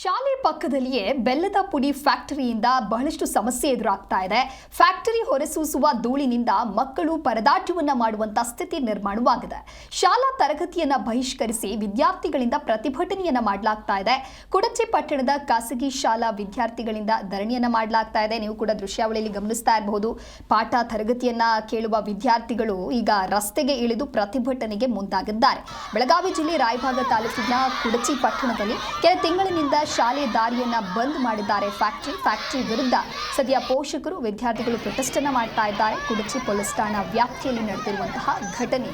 ಶಾಲೆ ಪಕ್ಕದಲ್ಲಿಯೇ ಬೆಲ್ಲದ ಪುಡಿ ಫ್ಯಾಕ್ಟರಿಯಿಂದ ಬಹಳಷ್ಟು ಸಮಸ್ಯೆ ಎದುರಾಗ್ತಾ ಇದೆ. ಫ್ಯಾಕ್ಟರಿ ಹೊರಸೂಸುವ ಧೂಳಿನಿಂದ ಮಕ್ಕಳು ಪರದಾಟವನ್ನ ಮಾಡುವಂತ ಸ್ಥಿತಿ ನಿರ್ಮಾಣವಾಗಿದೆ. ಶಾಲಾ ತರಗತಿಯನ್ನ ಬಹಿಷ್ಕರಿಸಿ ವಿದ್ಯಾರ್ಥಿಗಳಿಂದ ಪ್ರತಿಭಟನೆಯನ್ನ ಮಾಡಲಾಗ್ತಾ ಇದೆ. ಕುಡಚಿ ಪಟ್ಟಣದ ಖಾಸಗಿ ಶಾಲಾ ವಿದ್ಯಾರ್ಥಿಗಳಿಂದ ಧರಣಿಯನ್ನ ಮಾಡಲಾಗ್ತಾ ಇದೆ. ನೀವು ಕೂಡ ದೃಶ್ಯಾವಳಿಯಲ್ಲಿ ಗಮನಿಸ್ತಾ ಇರಬಹುದು. ಪಾಠ ತರಗತಿಯನ್ನ ಕೇಳುವ ವಿದ್ಯಾರ್ಥಿಗಳು ಈಗ ರಸ್ತೆಗೆ ಇಳಿದು ಪ್ರತಿಭಟನೆಗೆ ಮುಂದಾಗಿದ್ದಾರೆ. ಬೆಳಗಾವಿ ಜಿಲ್ಲೆ ರಾಯಭಾಗ ತಾಲೂಕಿನ ಕುಡಚಿ ಪಟ್ಟಣದಲ್ಲಿ ಕೆಲ ತಿಂಗಳಿನಿಂದ ಶಾಲೆ ದಾರಿಯನ್ನ ಬಂದ್ ಮಾಡಿದ್ದಾರೆ. ಫ್ಯಾಕ್ಟ್ರಿ ಫ್ಯಾಕ್ಟ್ರಿ ವಿರುದ್ಧ ಸದ್ಯ ಪೋಷಕರು, ವಿದ್ಯಾರ್ಥಿಗಳು ಅನ್ನ ಮಾಡ್ತಾ ಇದ್ದಾರೆ. ಕುಡಚಿ ಪೊಲೀಸ್ ಠಾಣಾ ವ್ಯಾಪ್ತಿಯಲ್ಲಿ ನಡೆದಿರುವಂತಹ ಘಟನೆ.